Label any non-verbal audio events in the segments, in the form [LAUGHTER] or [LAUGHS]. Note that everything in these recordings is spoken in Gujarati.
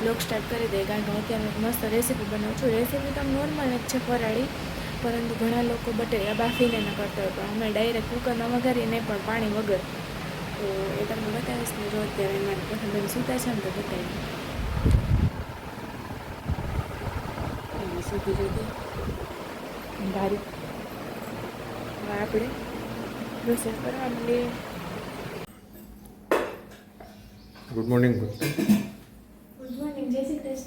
બ્લોગ સ્ટાર્ટ કરી દઈએ કારણ કે હું અત્યારે મસ્ત રેસીપી બનાવું છું. રેસીપી તો નોર્મલ જ છે ફરાળી, પરંતુ ઘણા લોકો બટેરિયા બાફીને ન કરતા હોય, પણ અમે ડાયરેક્ટ કુકરમાં વઘારીને પણ પાણી વગર. તો એ તમને બતાવીશ ને જો અત્યારે મારી પસંદ સૂતા છે ને તો બતાવી સીધી સુધી ભારી. આપણે રસોઈ કરવા ગુડ મોર્નિંગ જય શ્રી કૃષ્ણ મેં બ્લોગ સ્ટાર્ટ કરી દીધું આ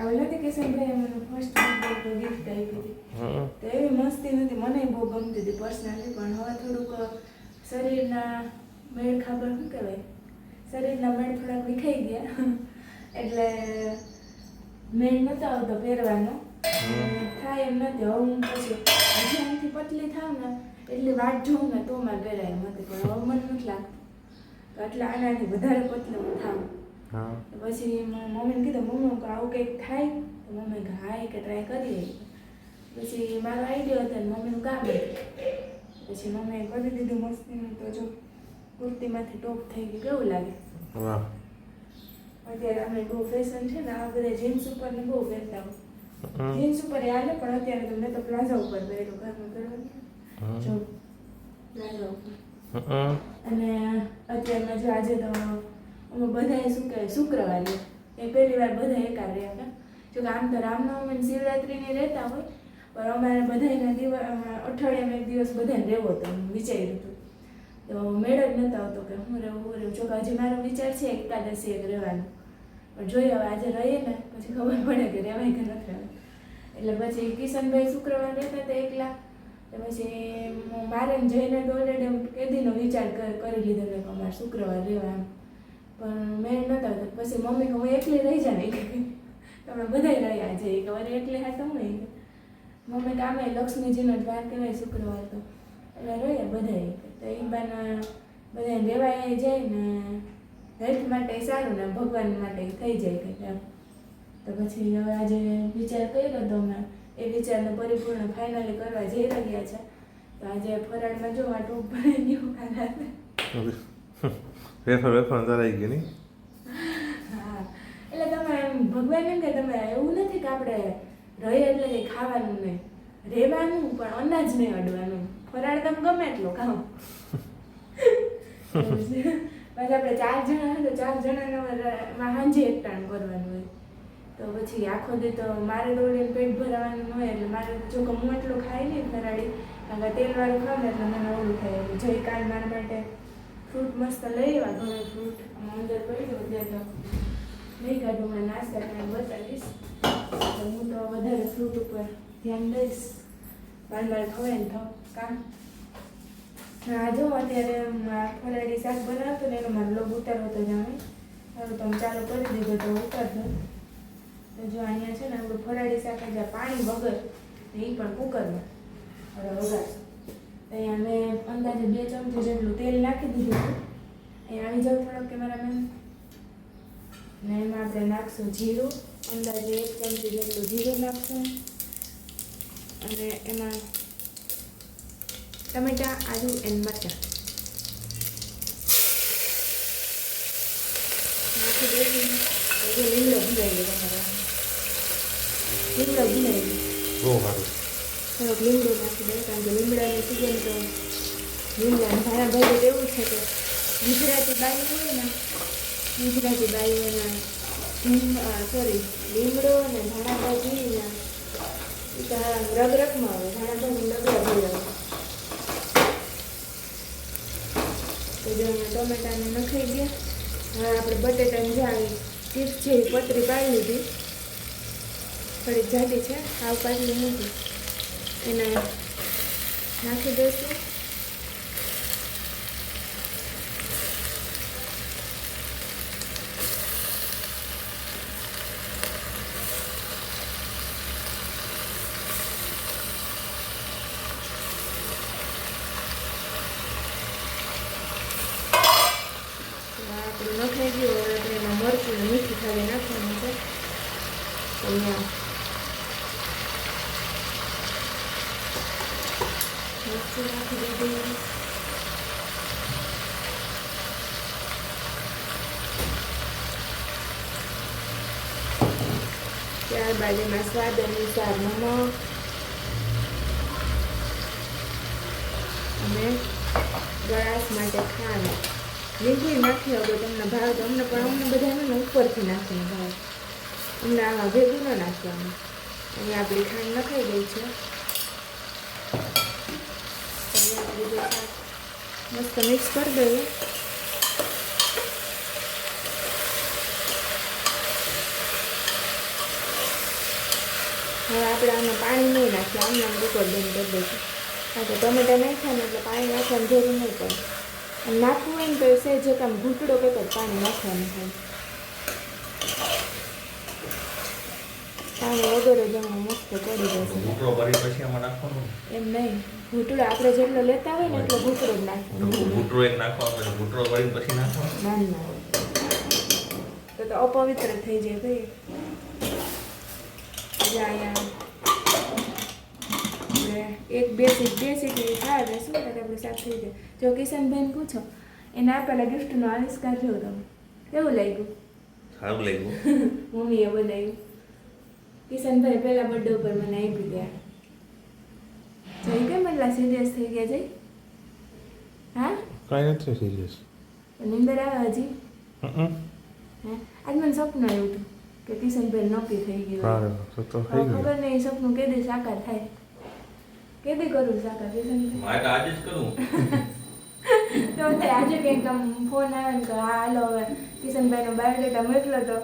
હવે નથી કે ભાઈ મને ફર્સ્ટ ગિફ્ટ આપી હતી. તો એવી મસ્તી નથી મને બહુ ગમતી હતી પર્સનલી પણ હવે થોડુંક શરીરના મેળ ખાબર શું કહેવાય? શરીરના મેળ થોડાક વિખાઈ ગયા. એટલે મેળ નહોતો આવતો પહેરવાનો. થાય એમ નથી હવે હું પછી હજી આનાથી પતલી થાવ ને એટલી વાટ જોઉં ને તો મારે પહેરાય એમ હતી પણ હવે મને નથી લાગતું. તો એટલે આનાથી વધારે પતલું થાવ તો પછી મમ્મીને કીધું મમ્મી કે આવું કંઈક થાય? તો મમ્મી કે હા કે ટ્રાય કરીએ પછી મારો આઈડિયો હતો મમ્મી મમ્મીનું કામ પછી મમ્મીએ કરી દીધું મસ્તીનું તો જો કુર્તીમાંથી ટોપ થઈ ગયું કેવું લાગે? અત્યારે અમે બહુ ફેશન છે ને આ બધા જીન્સ ઉપર ને બહુ પહેરતા હોય. જીન્સ ઉપર હાલે પણ અત્યારે તો મેં તો પ્લાઝા ઉપર પહેર્યું ઘરમાં પહેરવાનું જો પ્લાઝા ઉપર. અને અત્યારના જો આજે તો અમે બધાએ શું કહેવાય, શુક્રવારે. એ પહેલી વાર બધા એકા રહ્યા હતા. જો કે આમ તો રામનવમી અને શિવરાત્રિની રહેતા હોય, પણ અમારે બધાના દિવસ અઠવાડિયામાં એક દિવસ બધાને રહેવો હતો વિચાર્યું હતું. તો મેળ જ નહોતો આવતો કે હું રહેવું હું રહેવું. જો કે હજી મારો વિચાર છે એકાદશી એક રહેવાનો. પણ જોઈએ હવે આજે રહીએ ને, પછી ખબર પડે કે રહેવાય કે નથી રહેવાય. એટલે પછી કિશનભાઈ શુક્રવાર રહેતા હતા એકલા. પછી મારે જઈને તો ઓલરેડી કેદીનો વિચાર કર- લીધો કે અમારે શુક્રવાર રહેવા પણ મેં નહોતા આવતો. પછી મમ્મી કે હું એકલી રહી જાય કે તમે બધાય રહ્યા છે. કે અરે, એકલી હા તો હું મમ્મી કે આમે લક્ષ્મીજીનો જ વાર કહેવાય શુક્રવાર તો. એટલે રહીએ બધાય. તો એ બાના બધા રહેવાય જાય ને હેલ્થ માટે સારું ને ભગવાન માટે થઈ જાય. એમ. તો પછી હવે આજે વિચાર કર્યો તો મેં એ વિચારને પરિપૂર્ણ ફાઇનલી કરવા જઈ રહ્યા છે. તો આજે ફરાળમાં જો આ ભણી ગયું વેફર વેફર તરાઈ ગઈ નહીં એટલે તમે એમ ભગવાન એમ કે તમે એવું નથી કે આપણે રહીએ એટલે કંઈ ખાવાનું નહીં રહેવાનું પણ અનાજ નહીં અડવાનું ફરાળ તમે ગમે એટલો ખાઓ પછી આપણે ચાર જણા હોય તો ચાર જણાને સાંજે એકટાણ કરવાનું હોય તો પછી આખો દે તો મારે દોડીને પેટ ભરાવાનું હોય એટલે મારે જો કે હું એટલું ખાઈ નહીં ફરાળી કારણ કે તેલવાળું ખાવ ને એટલે મને ઓલું થાય એટલે જઈ કાલ મારા માટે ફ્રૂટ મસ્ત લઈ આવ્યા ઘરે ફ્રૂટ અંદર પડી ગયો ત્યાં તો લઈ કાઢું, હમણાં નાસ્તા કરીને બતાવીશ. તો હું તો વધારે ફ્રૂટ ઉપર ધ્યાન દઈશ. મારે મારે ખવાય ને થાવ કામ. હા જો, અત્યારે આ ફરાળી શાક બનાવતો ને એનો મારો લોગ ઉતારો તો જાણે સારું તમે ચાલુ કરી દીધો તો ઉતારતો. તો જો, અહીંયા છે ને આપણું ફરાળી શાક જ્યાં પાણી વગર એ પણ કુકરમાં. હવે તો અહીંયા મેં અંદાજે બે ચમચી જેટલું તેલ નાખી દીધું અહીંયા આવી જાઉં થોડોક કેમેરામેન. ને એમાં આપણે નાખશું જીરું. અંદાજે એક ચમચી જેટલું જીરું નાખશું. અને એમાં ટમેટા, આદુ એન્ડ મરચાં. નાખી દઈશું. લીમડો ભૂલાઈ ગયો લીમડો ભૂલાઈ ગયો. થોડોક લીમડો નાખી દઉં કારણ કે લીમડાની સિઝન તો લીમડા મારા ભાઈ એવું છે કે ગુજરાતી બાઈ હોય ને, ગુજરાતી બાઈઓના સોરી લીમડો અને ધાણા ભાજી ને એ તો રગ રગમાં આવે, ધાણા ભાજી રગડા ભરી આવે. તો જો અમે ટમેટાને નખાઈ ગયા, હવે આપણે બટેટાની જાળી આવી જેવી પતરી પાડી લીધી. થોડીક જાડી છે આવ પાટલી નથી એને નાખી દઈશું થઈ ગયું હવે આપણે એમાં મરચું ને મીઠું ખાલી નાખવાનું છે અહીંયા મરચું નાખી દીધું ત્યારબાદ એમાં સ્વાદ અનુસાર નમક અને ગળાશ માટે ખાંડ. લીંબુ નાખી હવે તમને ભાવ તો અમને પણ અમને બધાને ઉપરથી નાખીને ભાવ. અમને આમાં ભેગું ન નાખવાનું. અહીંયા આપણી ખાંડ નખાઈ ગઈ છે. મસ્ત મિક્સ કરી દઈએ. હવે આપણે આમાં પાણી નહીં નાખીએ આમને આમ કુકર બંધ કરી દઈશું. કારણ કે ટમેટા નાખ્યા ને એટલે પાણી નાખવાની જરૂર નહીં પડે. અને નાખવું હોય ને તો સે જે કામ ઘૂંટડો કે જ પાણી નાખવાનું હોય. પાણી વગર જ આમાં મસ્ત કરી નાખવાનું? એમ નહીં ઘૂંટડો આપણે જેટલો લેતા હોય ને એટલો ઘૂંટડો જ નાખવાનો ઘૂંટડો એક નાખવાનો ઘૂંટડો ભરી પછી નાખવાનો? ના ના. તો અપવિત્ર થઈ જાય ભાઈ. એટલે અહીંયા એક બે સીટ બે સીટી થાય એટલે શું થાય આપણું શાક થઈ જાય. જો કિશનભાઈને પૂછો એને આપેલા ગિફ્ટનો આવિષ્કાર જોયો તમે? કેવું લાગ્યું? સારું લાગ્યું. [LAUGHS] મમ્મીએ બનાવ્યું કિશનભાઈ પહેલા બર્થડે ઉપર મને આપી ગયા. જઈ કેમ એટલા સિરિયસ થઈ ગયા જઈ હા? કાંઈ નથી સિરિયસ નિંદર આવે હજી? હે? આજ મને સપનું આવ્યું હતું. કે કિશનભાઈ નક્કી થઈ ગયું સારું તો તો થઈ ગયું ખબર નહીં એ સપનું દે સાકાર થાય કેદી કરું સાકાર કિશનભાઈ મારે તો આજે જ કરું તો તે આજે કંઈક આમ ફોન આવે ને કે હા હાલો હવે કિશનભાઈનો બાયોડેટા મોકલો તો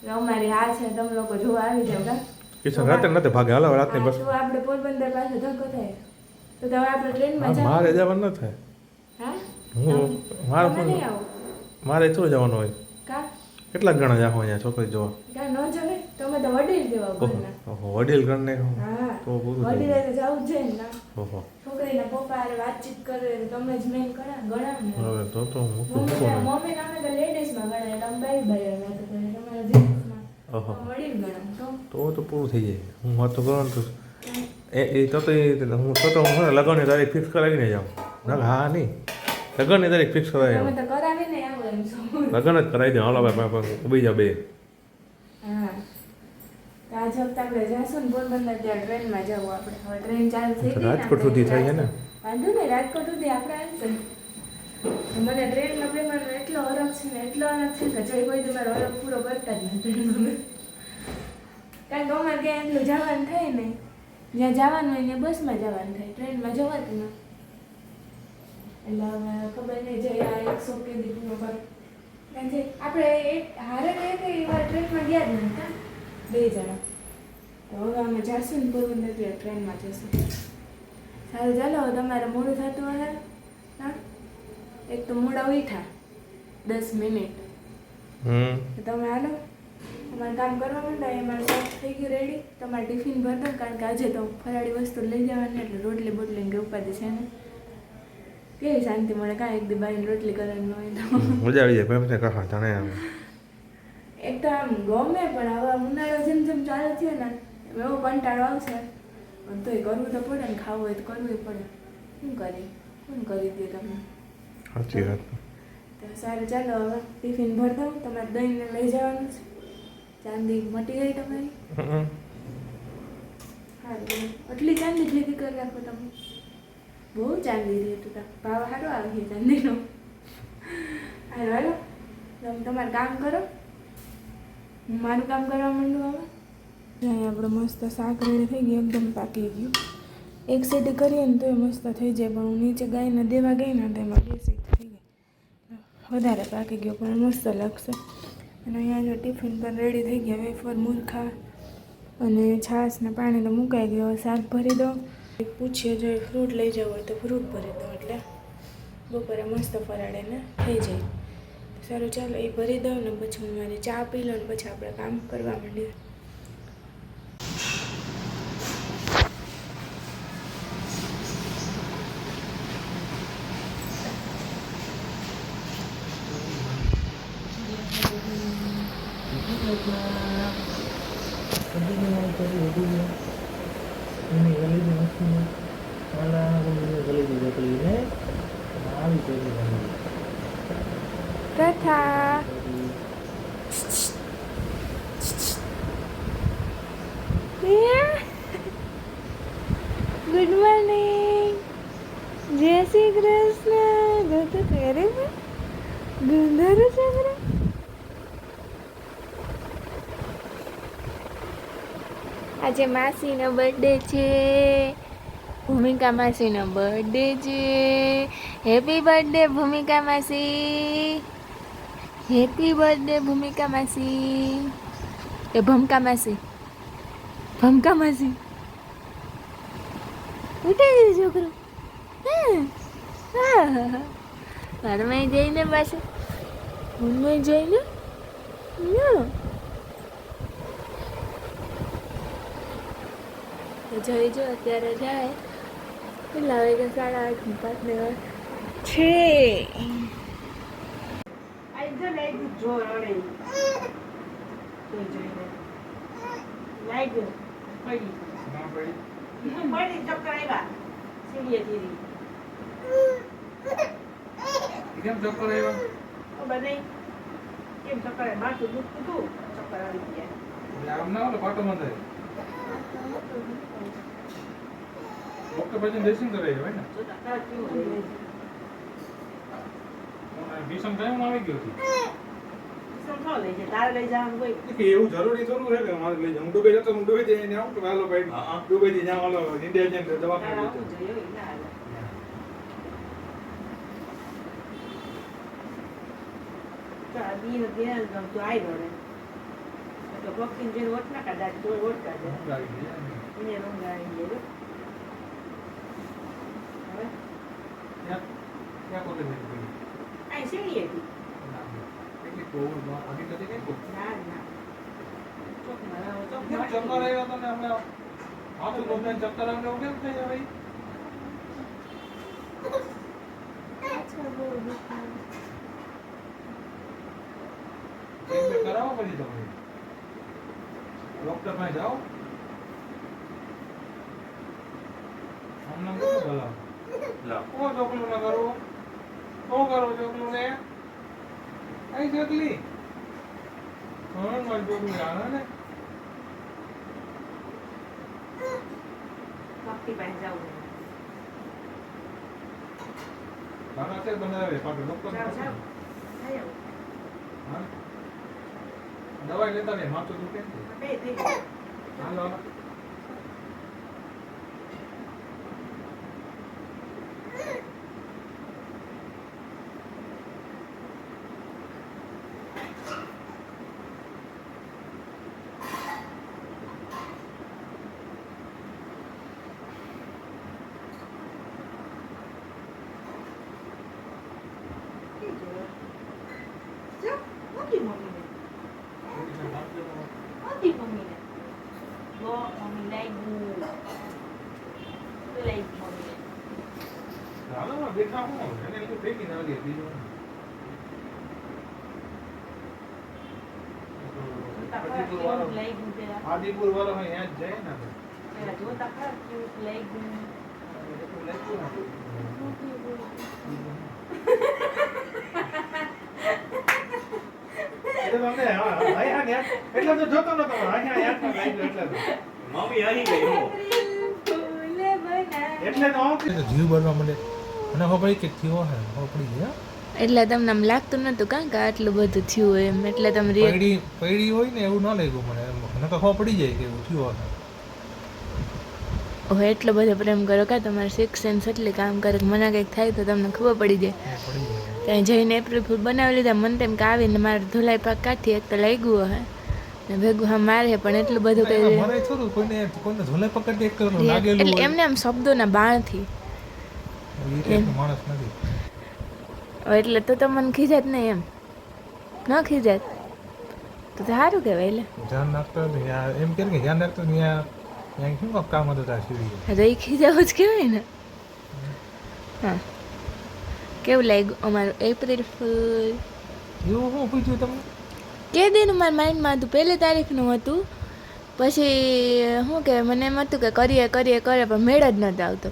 કે અમારી આ છે તમે લોકો જોવા આવી જાવ કા કિશન રાતે નથી ભાગે હાલો રાતની બસ તો આપણે પોરબંદર પાસે ધક્કો થાય તો તમે આપણે ટ્રેનમાં જાવ મારે જવાનું ન થાય હા હું મારે મારે થોડું જવાનું હોય કા કેટલા ગણા જાઓ અહીંયા છોકરી જોવા? ન જવે તમે તો વડીલ જેવા ઓહો ઘરના ઓહો વડીલ કરીને હા તો પૂરું વડીલે તો જવું છે ને ઓહો. છોકરીના પપ્પા હારે વાતચીત કરે તમે જ મેન કરા ગણા હવે તો તો હું તો મમ્મી નામે તો લેડીઝમાં ગણાય તમે બાઈ બાઈ વાત તો તમારા જેન્ટ્સમાં ઓહો. વડીલ ગણા તો. તો તો પૂરું થઈ જાય. હું વાતો કરું તો એ એ તો તો હું તો તો હું લગ્નની તારીખ ફિક્સ કરાવીને જાઉં. ના હા નહીં. લગ્નની તારીખ ફિક્સ કરાય એમ લગ્ન જ કરાવી દે હાલો ભાઈ ઊભી જાવ બે. હા. તો આજ વખતે આપણે જાશું ને પોરબંદર ત્યાં ટ્રેનમાં જવું આપણે. હવે ટ્રેન ચાલુ થઈ ગઈ રાજકોટ સુધી થાય છે ને? વાંધો નહીં રાજકોટ સુધી આપણે આવશે મને ટ્રેનમાં બેવાનો એટલો અરબ છે ને એટલો અરબ છે કે જઈ કોઈ તમારો હરખ પૂરો કરતા જ નથી કારણ કે અમારે ક્યાં એટલું જવાનું થાય ને જ્યાં જવાનું હોય ત્યાં બસમાં જવાનું થાય ટ્રેનમાં જવાતું ના. એટલે હવે ખબર નહીં જઈ આ એકસો કેદી પૂરો કરે કારણ કે આપણે એક હારે તો એક વાર ટ્રેનમાં ગયા જ નહોતા? બે જણા. તો હવે અમે જાશું ને પૂરું નથી ટ્રેનમાં જઈશું સારું ચાલો હવે તમારે મોડું થતું હશે? હા? એક તો મોડા ઉઠા દસ મિનિટ. તમે હાલો અમારે કામ કરવા માંડ્યા અમારે સાફ થઈ ગયું રેડી તમારે ટિફિન ભર કારણ કે આજે તો ફરાળી વસ્તુ લઈ જવાની એટલે રોટલી બોટલી ને ઉપાધિ છે ને. કેવી શાંતિ મળે કાંઈ એક દી બાઈને રોટલી કરવાની હોય તો? મજા આવી જાય પ્રેમ છે કહા જાણે આમ. એક તો આમ ગમે પણ હવે ઉનાળો જેમ જેમ ચાલુ થયો ને એવો કંટાળો આવશે. પણ તોય કરવું તો પડે ને ખાવું હોય તો કરવું પડે. શું કરી શું કરી દે તમને? સાચી વાત. તો સારું ચાલો હવે ટિફિન ભર દઉં તમારે દહીંને લઈ જવાનું છે. ચાંદી મટી ગઈ તમારી? હા આટલી ચાંદી ભેગી કરી રાખો તમે. બહુ ચાંદી રહી તું ભાવ સારો આવી ચાંદીનો હાલો હાલો તમે તમારું કામ કરો હું મારું કામ કરવા માંડું હવે ત્યાં આપણો મસ્ત શાક રેડી થઈ ગયું એકદમ પાકી ગયું એક સીટી કરીએ ને તો એ મસ્ત થઈ જાય પણ હું નીચે ગાયને દેવા ગઈ ને તો એમાં બે સીટી થઈ ગઈ વધારે પાકી ગયો પણ મસ્ત લાગશે અને અહીંયા જો ટિફિન પણ રેડી થઈ ગયા વેફર મૂર્ખા અને છાશ ને પાણી તો મુકાઈ ગયો શાક ભરી દો પૂછીએ, જો ફ્રૂટ લઈ જવું હોય તો ફ્રૂટ ભરી દો એટલે બપોરે મસ્ત ફરાળે એને થઈ જાય. સારું, ચાલો એ ભરી દઉં ને પછી હું મારી ચા પી લઉં ને પછી આપણે કામ કરવા માંડીએ. પ્રથા જય શ્રી કૃષ્ણ જો તો કરે ગુંદર ચંદ્ર આજે માસીનો બર્થડે છે। ભૂમિકા માસીનો બર્થડે છે। હેપી બર્થડે ભૂમિકા માસી। હેપી બર્થડે ભૂમિકા માસી। એ ભમકા માસી। ભમકા માસી। ઉઠી ગયું છોકરું। ઘરમાં જઈને પાછું ઘરમાં જઈને જોઈ જો અત્યારે જાય કેટલા વાગે સાડા આઠ પાંચ ને છે કેમ ચક્કર આવ્યા આમ ના ઓલો પાટો બંધ ડોક્ટર પછી ડ્રેસિંગ કરાવી હોય ને? ભીષણ કયું આવી ગયું હતું કે એવું જરૂરી થોડું છે કે મારે લઈ જાઉં હું ડુબઈ જતો હું ડુબઈ જઈને આવું કે વાલો ભાઈ ડૂબે જઈને થી ઇન્ડિયા જઈને દવાખાને જતો. ઊંઘ આવી ગઈ. ત્યાં ત્યાં કોને લઈ ગઈ? કેટલી બહુ આની નથી કઈ બહુ. કેમ ચક્કર આવ્યા તને હમણાં? માથું દુખે ને ચક્કર આવે ને એવું કેમ થઈ જાય ભાઈ? ચેક પછી તમે. ડોક્ટર પાસે જાઓ. હમણાં કેટલું ભલા? ઓ ચોકલું ના કરો? શું કરો ચોકલું ને અહીં ચોકલી. હા મારી ચોકલી આવે ને. છે બનાવે પાછું ડોક્ટર હા? દવાઈ લેતા નહીં માથું દુખે ને. હાલો હાલો. કોઈને માથું દુખે. હાલો ને, દેખા હું એને લીધું ફેંકીને આવી ગઈ, બીજું શું? આદિપુર વાળો આદિપુર વાળો હોય ત્યાં જ જાય ને લાગ્યું ને. એટલે તો જોતો નતો અહીંયા યાદ લાગ્યું એટલે તો. મમ્મી આવી ગઈ એટલે તો જીવ બનવા મને અને ખબર કે થયો હે ખબર પડી ગઈ એટલે તમને આમ લાગતું નતું કાં કે આટલું બધું થયું હોય એમ? એટલે તમે પડી પૈડી હોય ને એવું ન લાગ્યું મને મને તો ખબર પડી જાય કે એવું થયું હશે હવે એટલો બધો પ્રેમ કરો કે તમારે સિક્સ સેન્સ એટલી કામ કરે કે મને કંઈક થાય તો તમને ખબર પડી જાય. ત્યાં જઈને એપ્રિલ ફૂલ બનાવી લીધા. મને તેમ કે આવીને મારે ધોલાઈ પાક કાઢી એક તો લાગ્યું હે ને ભેગું હા મારે પણ એટલું બધું કઈ કોઈને કોઈને ઝોલે પકડી એક લાગેલું એટલે એમને આમ શબ્દોના બાણથી. માણસ નથી. હવે એટલે તો તમને મને ખીજાત નહીં એમ. ન ખીજાત. તો સારું કહેવાય એટલે ધ્યાન રાખતો એમ કે ધ્યાન રાખતો ત્યાં શું કામ હતું ત્યાં સુધી? એ ખીજાવું જ કહેવાય ને. હા. કેવું લાગ્યું અમારું એપ્રિલ ફૂલ? એવું શું પૂછ્યું તમે કે દેનું મારા માઇન્ડમાં હતું પહેલી તારીખનું હતું. પછી શું કે મને એમ હતું કે કરીએ કરીએ કરીએ પણ મેળ જ નહોતો આવતો.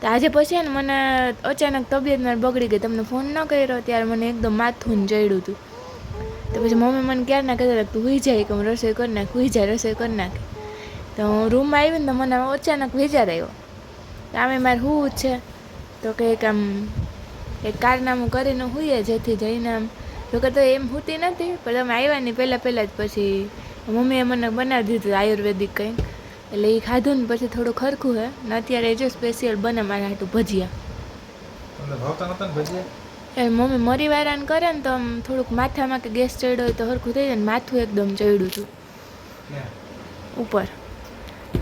તો આજે પછી ને મને અચાનક તબિયત મારી બગડી ગઈ. તમને ફોન ન કર્યો ત્યારે મને એકદમ માથું ને ચડ્યું હતું. તો પછી મમ્મી મને ક્યારના કહેતા તું હુઈ જાય કે હું રસોઈ કરી નાખ, હુઈ જાય, રસોઈ કરી નાખે. તો હું રૂમમાં આવી ને તો મને અચાનક વિચાર આવ્યો કે આમે મારે હું છે. તો કંઈક આમ એક કારનામું કરીને હુઈએ જેથી જઈને આમ જોકે તો એમ હોતી નથી, પણ તમે આવ્યા ને પહેલાં પહેલાં જ પછી મમ્મીએ મને બનાવી દીધું આયુર્વેદિક કંઈક. એટલે એ ખાધું ને પછી થોડું ખરખું હે. ને અત્યારે જો સ્પેશિયલ બને મારા હાટું ભજીયા. એ મમ્મી મરી વારાને કરે ને તો આમ થોડુંક માથામાં કે ગેસ ચડ્યો હોય તો હરખું થઈ જાય ને માથું એકદમ ચડ્યું હતું ઉપર.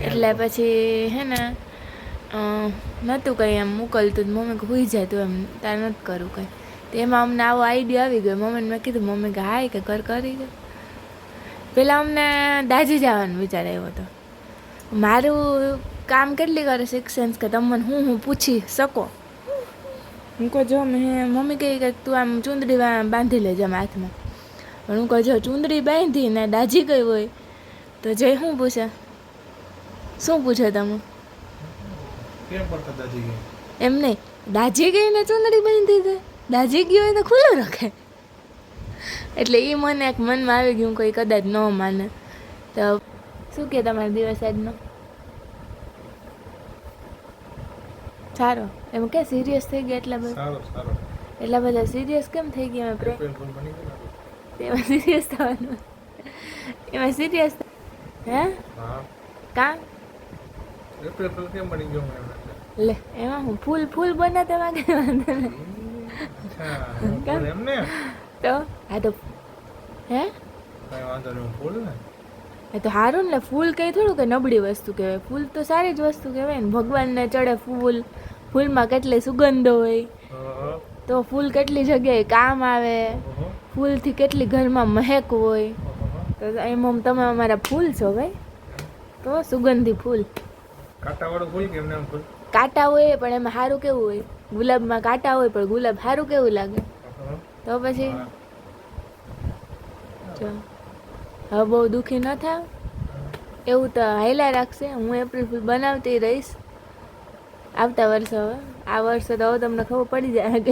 એટલે પછી હે ને નહોતું કંઈ એમ મોકલતું મમ્મી કે હોઈ જાય તું એમ તાર નથી કરવું કંઈ. તો એમાં અમને આવો આઈડિયા આવી ગયો. મમ્મીને મેં કીધું મમ્મી કે હાય કે કર કરી ગયો પહેલાં અમને દાજી જવાનો વિચાર આવ્યો હતો. મારું કામ કેટલી કરે સિક્સન્સ કે તમને હું હું પૂછી શકો? હું કહું જો મેં મમ્મી કહી કે તું આમ ચૂંદડી બાંધી લેજે આમ હાથમાં. પણ હું કહું જો ચૂંદડી બાંધી ને દાજી ગઈ હોય તો જય શું પૂછે? શું પૂછે તમે એમ નહીં. દાજી ગઈ ને ચૂંદડી બાંધી દે. દાજી ગયો હોય તો ખુલ્લો રાખે. એટલે એ મને એક મનમાં આવી ગયું કોઈ કદાચ ન માને. તો શું કે તમારો દિવસ આજનો? સારો. એમ કે સિરિયસ થઈ ગયા એટલા બધા? એટલા બધા સિરિયસ કેમ થઈ ગયા અમે એમાં સિરિયસ થવાનું. એમાં સિરિયસ હે? કા? લે એમાં હું ફૂલ ફૂલ બનાવતા વાગે વાંધો તો? આ તો હે? વાંધો નહીં ફૂલ ને? એ તો સારું ને ફૂલ કંઈ થોડું કે નબળી વસ્તુ કહેવાય. ફૂલ તો સારી જ વસ્તુ કહેવાય ને. ભગવાનને ચડે ફૂલ. ફૂલમાં કેટલી સુગંધો હોય. તો ફૂલ કેટલી જગ્યાએ કામ આવે. ફૂલથી કેટલી ઘરમાં મહેક હોય. તો એમાં તમે અમારા ફૂલ છો ભાઈ. તો સુગંધી ફૂલ. કાંટાવાળું ફૂલ કેમ ને ફૂલ? કાંટા હોય પણ એમાં સારું કેવું હોય? ગુલાબમાં કાંટા હોય પણ ગુલાબ સારું કેવું લાગે? તો પછી? હવે બહુ દુઃખી ન થાવ. એવું તો હાઈલા રાખશે. હું એપ્રિલ ફૂલ બનાવતી રહીશ. આવતા વર્ષે હવે. આ વર્ષે તો હવે તમને ખબર પડી જાય કે